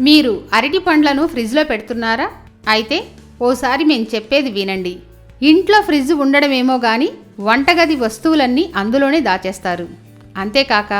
మీరు అరటి పండ్లను ఫ్రిడ్జ్లో పెడుతున్నారా? అయితే ఓసారి మేము చెప్పేది వినండి. ఇంట్లో ఫ్రిడ్జ్ ఉండడమేమో కానీ వంటగది వస్తువులన్నీ అందులోనే దాచేస్తారు. అంతేకాక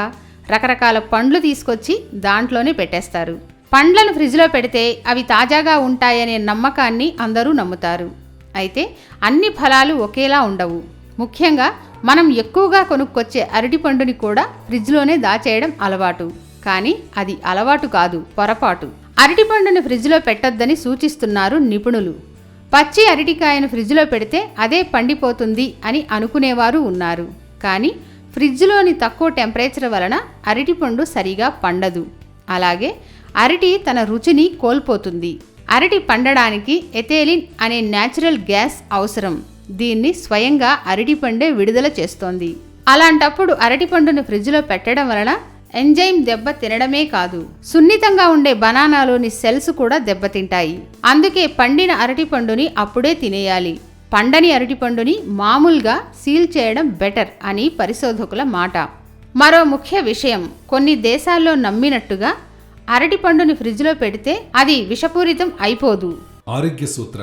రకరకాల పండ్లు తీసుకొచ్చి దాంట్లోనే పెట్టేస్తారు. పండ్లను ఫ్రిడ్జ్లో పెడితే అవి తాజాగా ఉంటాయనే నమ్మకాన్ని అందరూ నమ్ముతారు. అయితే అన్ని ఫలాలు ఒకేలా ఉండవు. ముఖ్యంగా మనం ఎక్కువగా కొనుక్కొచ్చే అరటి పండుని కూడా ఫ్రిడ్జ్లోనే దాచేయడం అలవాటు. కానీ అది అలవాటు కాదు పొరపాటు. అరటిపండును ఫ్రిడ్జ్లో పెట్టొద్దని సూచిస్తున్నారు నిపుణులు. పచ్చి అరటికాయను ఫ్రిడ్జ్లో పెడితే అదే పండిపోతుంది అని అనుకునేవారు ఉన్నారు. కానీ ఫ్రిడ్జ్లోని తక్కువ టెంపరేచర్ వలన అరటిపండు సరిగా పండదు. అలాగే అరటి తన రుచిని కోల్పోతుంది. అరటి పండడానికి ఎథేలిన్ అనే న్యాచురల్ గ్యాస్ అవసరం. దీన్ని స్వయంగా అరటిపండే విడుదల చేస్తోంది. అలాంటప్పుడు అరటిపండును ఫ్రిడ్జ్లో పెట్టడం వలన ఎంజైమ్ దెబ్బ తినడమే కాదు సున్నితంగా ఉండే బనానాలోని సెల్స్ కూడా దెబ్బతింటాయి అందుకే పండిన అరటిపండుని అప్పుడే తినేయాలి. పండని అరటిపండుని మామూలుగా సీల్ చేయడం బెటర్ అని పరిశోధకుల మాట. మరో ముఖ్య విషయం కొన్ని దేశాల్లో నమ్మినట్టుగా అరటిపండుని ఫ్రిడ్జ్లో పెడితే అది విషపూరితం అయిపోదు. ఆరోగ్య సూత్ర.